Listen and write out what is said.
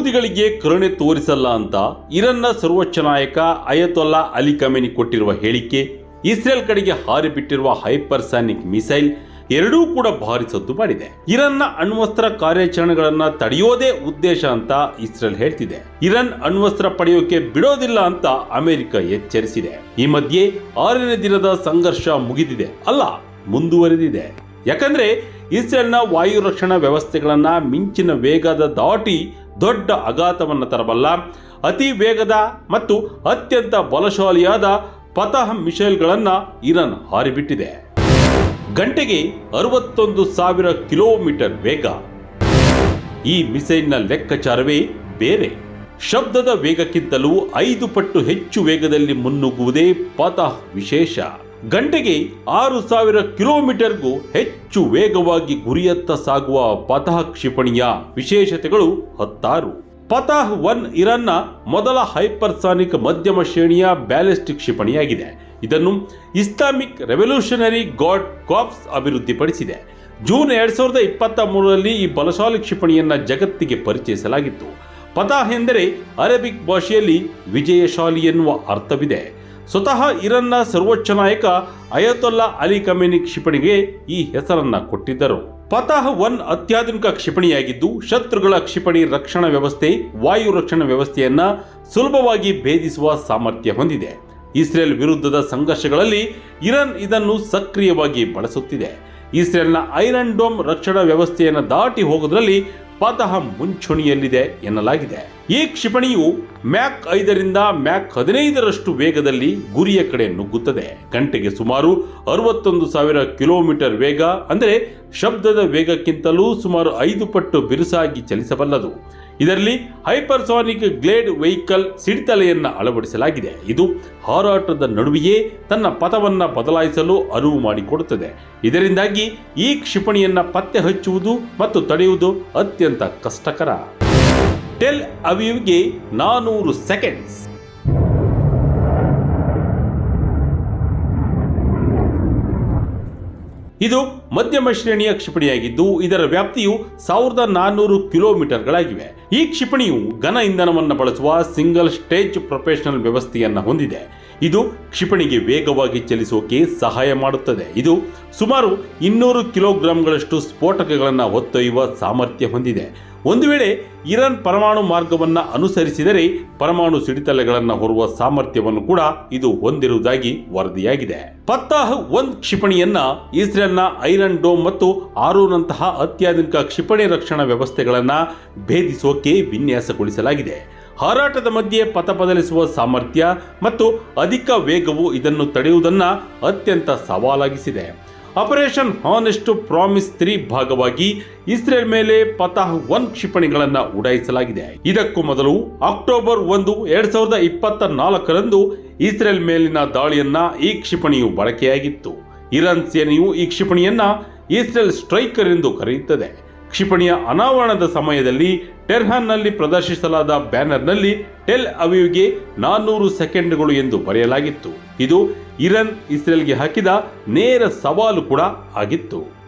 ಮುಸ್ಲಿಂಗಳಿಗೆ ಕರುಣೆ ತೋರಿಸಲ್ಲ ಅಂತ ಇರನ್ನ ಸರ್ವೋಚ್ಚ ನಾಯಕ ಅಯತೊಲ್ಲಾ ಅಲಿ ಕಮೆನಿ ಕೊಟ್ಟಿರುವ ಹೇಳಿಕೆ, ಇಸ್ರೇಲ್ ಕಡೆಗೆ ಹಾರಿಬಿಟ್ಟಿರುವ ಹೈಪರ್ಸಾನಿಕ್ ಮಿಸೈಲ್ ಎರಡೂ ಕೂಡ ಭಾರಿ ಸದ್ದು ಮಾಡಿದೆ. ಇರನ್ನ ಅಣ್ವಸ್ತ್ರ ಕಾರ್ಯಾಚರಣೆಗಳನ್ನ ತಡೆಯೋದೇ ಉದ್ದೇಶ ಅಂತ ಇಸ್ರೇಲ್ ಹೇಳ್ತಿದೆ. ಇರನ್ ಅಣ್ವಸ್ತ್ರ ಪಡೆಯೋಕೆ ಬಿಡೋದಿಲ್ಲ ಅಂತ ಅಮೆರಿಕ ಎಚ್ಚರಿಸಿದೆ. ಈ ಮಧ್ಯೆ ಆರನೇ ದಿನದ ಸಂಘರ್ಷ ಮುಗಿದಿದೆ. ಅಲ್ಲ, ಮುಂದುವರೆದಿದೆ. ಯಾಕಂದ್ರೆ ಇಸ್ರೇಲ್ನ ವಾಯು ರಕ್ಷಣಾ ವ್ಯವಸ್ಥೆಗಳನ್ನು ಮಿಂಚಿನ ವೇಗದ ದಾಟಿ ದೊಡ್ಡ ಅಘಾತವನ್ನು ತರಬಲ್ಲ. ಅತಿ ವೇಗದ ಮತ್ತು ಅತ್ಯಂತ ಬಲಶಾಲಿಯಾದ ಪತಃ ಮಿಸೈಲ್ಗಳನ್ನ ಇರಾನ್ ಹಾರಿಬಿಟ್ಟಿದೆ. ಗಂಟೆಗೆ ಅರವತ್ತೊಂದು ಸಾವಿರ ಕಿಲೋಮೀಟರ್ ವೇಗ. ಈ ಮಿಸೈಲ್ನ ಲೆಕ್ಕಾಚಾರವೇ ಬೇರೆ. ಶಬ್ದದ ವೇಗಕ್ಕಿಂತಲೂ ಐದು ಪಟ್ಟು ಹೆಚ್ಚು ವೇಗದಲ್ಲಿ ಮುನ್ನುಗ್ಗುವುದೇ ಪತಃ ವಿಶೇಷ. ಗಂಟೆಗೆ ಆರು ಸಾವಿರ ಕಿಲೋಮೀಟರ್ಗೂ ಹೆಚ್ಚು ವೇಗವಾಗಿ ಗುರಿಯತ್ತ ಸಾಗುವ ಪತಃ ಕ್ಷಿಪಣಿಯ ವಿಶೇಷತೆಗಳು ಹತ್ತಾರು. ಪತಹ್ ಒನ್ ಇರನ್ನ ಮೊದಲ ಹೈಪರ್ಸಾನಿಕ್ ಮಧ್ಯಮ ಶ್ರೇಣಿಯ ಬ್ಯಾಲಿಸ್ಟಿಕ್ ಕ್ಷಿಪಣಿಯಾಗಿದೆ. ಇದನ್ನು ಇಸ್ಲಾಮಿಕ್ ರೆವಲ್ಯೂಷನರಿ ಗಾಡ್ ಕಾಪ್ಸ್ ಅಭಿವೃದ್ಧಿಪಡಿಸಿದೆ. ಜೂನ್ ಎರಡ್ ಸಾವಿರದ ಇಪ್ಪತ್ತ ಮೂರರಲ್ಲಿ ಈ ಬಲಶಾಲಿ ಕ್ಷಿಪಣಿಯನ್ನು ಜಗತ್ತಿಗೆ ಪರಿಚಯಿಸಲಾಗಿತ್ತು. ಪತಾಹ್ ಎಂದರೆ ಅರೇಬಿಕ್ ಭಾಷೆಯಲ್ಲಿ ವಿಜಯಶಾಲಿ ಎನ್ನುವ ಅರ್ಥವಿದೆ. ಸ್ವತಃ ಇರನ್ನ ಸರ್ವೋಚ್ಚ ನಾಯಕ ಅಯತೊಲ್ಲಾ ಅಲಿ ಕಮೇನಿ ಕ್ಷಿಪಣಿಗೆ ಈ ಹೆಸರನ್ನ ಕೊಟ್ಟಿದ್ದರು. ಪತಃ ಒನ್ ಅತ್ಯಾಧುನಿಕ ಕ್ಷಿಪಣಿಯಾಗಿದ್ದು, ಶತ್ರುಗಳ ಕ್ಷಿಪಣಿ ರಕ್ಷಣಾ ವ್ಯವಸ್ಥೆ, ವಾಯು ರಕ್ಷಣಾ ವ್ಯವಸ್ಥೆಯನ್ನ ಸುಲಭವಾಗಿ ಭೇದಿಸುವ ಸಾಮರ್ಥ್ಯ ಹೊಂದಿದೆ. ಇಸ್ರೇಲ್ ವಿರುದ್ಧದ ಸಂಘರ್ಷಗಳಲ್ಲಿ ಇರಾನ್ ಇದನ್ನು ಸಕ್ರಿಯವಾಗಿ ಬಳಸುತ್ತಿದೆ. ಇಸ್ರೇಲ್ನ ಐರನ್ ಡೋಮ್ ರಕ್ಷಣಾ ವ್ಯವಸ್ಥೆಯನ್ನು ದಾಟಿ ಹೋಗೋದ್ರಲ್ಲಿ ಪತಃ ಮುಂಚೂಣಿಯಲ್ಲಿದೆ ಎನ್ನಲಾಗಿದೆ. ಈ ಕ್ಷಿಪಣಿಯು ಮ್ಯಾಕ್ ಐದರಿಂದ ಮ್ಯಾಕ್ ಹದಿನೈದರಷ್ಟು ವೇಗದಲ್ಲಿ ಗುರಿಯ ಕಡೆ ನುಗ್ಗುತ್ತದೆ. ಗಂಟೆಗೆ ಸುಮಾರು ಅರವತ್ತೊಂದು ಸಾವಿರ ಕಿಲೋಮೀಟರ್ ವೇಗ, ಅಂದರೆ ಶಬ್ದದ ವೇಗಕ್ಕಿಂತಲೂ ಸುಮಾರು ಐದು ಪಟ್ಟು ಬಿರುಸಾಗಿ ಚಲಿಸಬಲ್ಲದು. ಇದರಲ್ಲಿ ಹೈಪರ್ಸಾನಿಕ್ ಗ್ಲೇಡ್ ವೆಹಿಕಲ್ ಸಿಡಿತಲೆಯನ್ನ ಅಳವಡಿಸಲಾಗಿದೆ. ಇದು ಹಾರಾಟದ ನಡುವೆಯೇ ತನ್ನ ಪಥವನ್ನ ಬದಲಾಯಿಸಲು ಅನುವು ಮಾಡಿಕೊಡುತ್ತದೆ. ಇದರಿಂದಾಗಿ ಈ ಕ್ಷಿಪಣಿಯನ್ನ ಪತ್ತೆ ಹಚ್ಚುವುದು ಮತ್ತು ತಡೆಯುವುದು ಅತ್ಯಂತ ಕಷ್ಟಕರ. ಟೆಲ್ ಅವೀವ್ಗೆ ನಾನೂರು ಸೆಕೆಂಡ್ಸ್ ಇದು ಮಧ್ಯಮ ಶ್ರೇಣಿಯ ಕ್ಷಿಪಣಿಯಾಗಿದ್ದು, ಇದರ ವ್ಯಾಪ್ತಿಯು ಸಾವಿರದ ನಾನ್ನೂರು ಕಿಲೋಮೀಟರ್ಗಳಾಗಿವೆ. ಈ ಕ್ಷಿಪಣಿಯು ಘನ ಇಂಧನವನ್ನು ಬಳಸುವ ಸಿಂಗಲ್ ಸ್ಟೇಜ್ ಪ್ರೊಫೆಷನಲ್ ವ್ಯವಸ್ಥೆಯನ್ನು ಹೊಂದಿದೆ. ಇದು ಕ್ಷಿಪಣಿಗೆ ವೇಗವಾಗಿ ಚಲಿಸೋಕೆ ಸಹಾಯ ಮಾಡುತ್ತದೆ. ಇದು ಸುಮಾರು ಇನ್ನೂರು ಕಿಲೋಗ್ರಾಂಗಳಷ್ಟು ಸ್ಫೋಟಕಗಳನ್ನು ಹೊತ್ತೊಯ್ಯುವ ಸಾಮರ್ಥ್ಯ ಹೊಂದಿದೆ. ಒಂದು ವೇಳೆ ಇರಾನ್ ಪರಮಾಣು ಮಾರ್ಗವನ್ನು ಅನುಸರಿಸಿದರೆ ಪರಮಾಣು ಸಿಡಿತಲೆಗಳನ್ನು ಹೊರುವ ಸಾಮರ್ಥ್ಯವನ್ನು ಕೂಡ ಇದು ಹೊಂದಿರುವುದಾಗಿ ವರದಿಯಾಗಿದೆ. ಪತ್ತಾಹ್ ಒಂದು ಕ್ಷಿಪಣಿಯನ್ನ ಇಸ್ರೇಲ್ನ ಐರನ್ ಡೋಮ್ ಮತ್ತು ಆರೂನಂತಹ ಅತ್ಯಾಧುನಿಕ ಕ್ಷಿಪಣಿ ರಕ್ಷಣಾ ವ್ಯವಸ್ಥೆಗಳನ್ನು ಭೇದಿಸೋಕೆ ವಿನ್ಯಾಸಗೊಳಿಸಲಾಗಿದೆ. ಹಾರಾಟದ ಮಧ್ಯೆ ಪಥ ಬದಲಿಸುವ ಸಾಮರ್ಥ್ಯ ಮತ್ತು ಅಧಿಕ ವೇಗವು ಇದನ್ನು ತಡೆಯುವುದನ್ನು ಅತ್ಯಂತ ಸವಾಲಾಗಿಸಿದೆ. ಆಪರೇಷನ್ ಹಾನೆಸ್ಟ್ ಪ್ರಾಮಿಸ್ ತ್ರೀ ಭಾಗವಾಗಿ ಇಸ್ರೇಲ್ ಮೇಲೆ ಪತಾಹ್ ಒನ್ ಕ್ಷಿಪಣಿಗಳನ್ನು ಉಡಾಯಿಸಲಾಗಿದೆ. ಇದಕ್ಕೂ ಮೊದಲು ಅಕ್ಟೋಬರ್ ಒಂದು, ಎರಡ್ ಸಾವಿರದ ಇಪ್ಪತ್ತ ನಾಲ್ಕರಂದು ಇಸ್ರೇಲ್ ಮೇಲಿನ ದಾಳಿಯನ್ನ ಈ ಕ್ಷಿಪಣಿಯು ಬಳಕೆಯಾಗಿತ್ತು. ಇರಾನ್ ಸೇನೆಯು ಈ ಕ್ಷಿಪಣಿಯನ್ನ ಇಸ್ರೇಲ್ ಸ್ಟ್ರೈಕರ್ ಎಂದು ಕರೆಯುತ್ತದೆ. ಕ್ಷಿಪಣಿಯ ಅನಾವರಣದ ಸಮಯದಲ್ಲಿ ಟೆರ್ಹಾನ್ನಲ್ಲಿ ಪ್ರದರ್ಶಿಸಲಾದ ಬ್ಯಾನರ್ನಲ್ಲಿ ಟೆಲ್ ಅವಿವ್ಗೆ ನಾನ್ನೂರು ಸೆಕೆಂಡ್ಗಳು ಎಂದು ಬರೆಯಲಾಗಿತ್ತು. ಇದು ಇರಾನ್ ಇಸ್ರೇಲ್ಗೆ ಹಾಕಿದ ನೇರ ಸವಾಲು ಕೂಡ ಆಗಿತ್ತು.